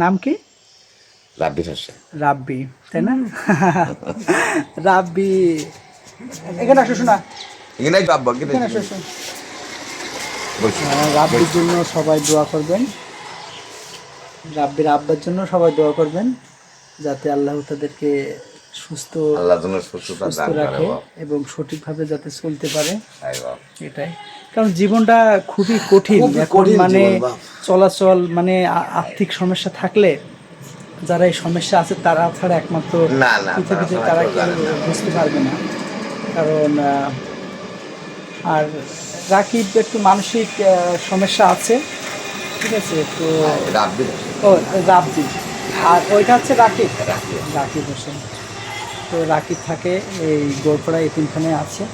নাম কি? রাব্বির হোসেন রাব্বি তাই না? রাব্বি। এখানে আসো শোনা। এখানে এখানে আসো রাব্বির জন্য সবাই দোয়া করবেন। রাব্বির আব্বার জন্য সবাই দোয়া করবেন যাতে আল্লাহ তাদেরকে সুস্থ আল্লাহ সুস্থতা সুস্থ রাখে এবং সঠিকভাবে যাতে চলতে পারে। এটাই। কারণ জীবনটা খুবই কঠিন। মানে চলাচল মানে আর্থিক সমস্যা থাকলে যারা এই সমস্যা আছে তারা ছাড়া একমাত্র পৃথিবীতে তারা। বুঝতে পারবে না। কারণ আর রাকিব একটু মানসিক সমস্যা আছে ঠিক আছে? তো রাব্বির ও রাব্বি। আর ওইটা হচ্ছে রাকিব। রাকিব। হোসেন। তো রাকিব থাকে এই গোরপাড়া এতিমখানে আছে।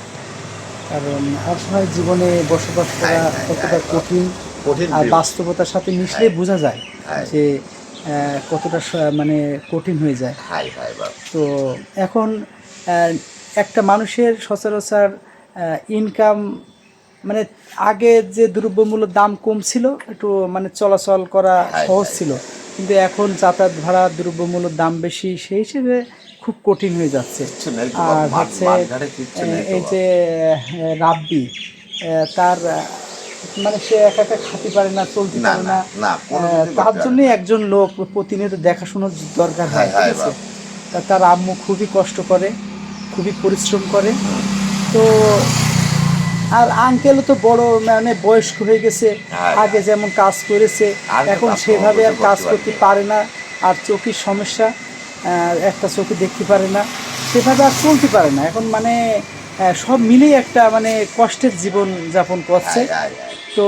কারণ অসহায় জীবনে বসবাস করা হ্যাঁ, হ্যাঁ, কতটা হ্যাঁ, কঠিন কঠিন আর বাস্তবতার সাথে মিশলে বোঝা যায়। যে কতটা মানে কঠিন হয়ে যায়। তো এখন একটা মানুষের সচরাচর ইনকাম মানে আগে যে দ্রব্যমূল্যের দাম কম ছিল একটু মানে চলাচল করা সহজ ছিল। কিন্তু এখন যাতায়াত ভাড়া দ্রব্যমূল্যের দাম বেশি সেই হিসেবে খুব কঠিন হয়ে যাচ্ছে। আর হচ্ছে এই যে রাব্বি তার মানে সে একা একা খাতে পারে না চলতে পারে না, তার জন্য একজন লোক প্রতিনিয়ত দেখাশোনার দরকার হয় ঠিক আছে? তার আম্মু খুবই কষ্ট করে খুবই পরিশ্রম করে। তো আর আঙ্কেলও তো বড় মানে বয়স্ক হয়ে গেছে আগে যেমন কাজ করেছে এখন সেভাবে আর কাজ করতে পারে না আর চোখের সমস্যা। একটা চোখে দেখতে পারে না সেভাবে আর চলতে পারে না। এখন মানে সব মিলেই একটা মানে কষ্টের জীবন যাপন করছে। তো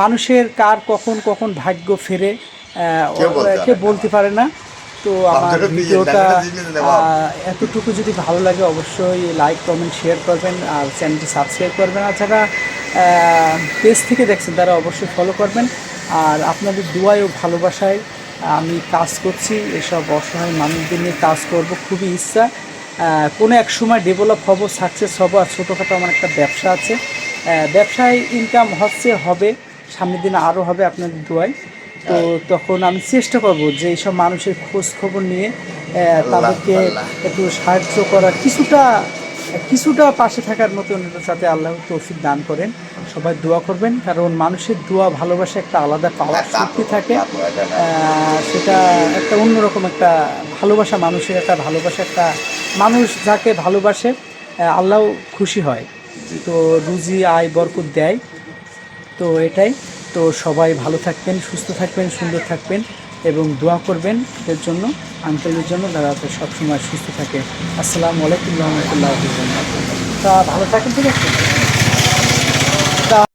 মানুষের কার কখন কখন ভাগ্য ফেরে আহ, কেউ বলতে কে পারে না। বলতে পারে না। তো আমার ভিডিওটা এতটুকু যদি ভালো লাগে অবশ্যই লাইক কমেন্ট শেয়ার করবেন আর চ্যানেলটি সাবস্ক্রাইব করবেন। আর যারা পেজ থেকে দেখছেন তারা অবশ্যই ফলো করবেন। আর আপনাদের দুয়ায় ও ভালোবাসায় আমি কাজ করছি এসব অসহায় মানুষদের নিয়ে কাজ করব খুবই ইচ্ছা। কোনো এক সময় ডেভেলপ হব সাকসেস হব আর ছোটোখাটো আমার একটা ব্যবসা আছে। ব্যবসায় ইনকাম হচ্ছে হবে সামনের দিনে আরও হবে আপনাদের দোয়ায়। তো তখন আমি চেষ্টা করব যে এইসব মানুষের খোঁজ খবর নিয়ে তাদেরকে একটু সাহায্য করার। কিছুটা কিছুটা পাশে থাকার মতন যাতে আল্লাহ তৌফিক দান করেন সবাই দোয়া করবেন কারণ মানুষের দোয়া ভালোবাসা একটা আলাদা পাওয়ার হ্যাঁ, শক্তি থাকে। সেটা একটা অন্যরকম একটা ভালোবাসা মানুষের একটা ভালোবাসা একটা মানুষ যাকে ভালোবাসে আল্লাহ খুশি হয়। তো রুজি আয় বরকত দেয়। তো এটাই। তো সবাই ভালো থাকবেন সুস্থ থাকবেন সুন্দর থাকবেন। এবং দোয়া করবেন এর জন্য আঙ্কেলের জন্য যারা তো সবসময় সুস্থ থাকে। আসসালামু আলাইকুম রহমতুল্লাহ। তা ভালো থাকেন ঠিক আছে?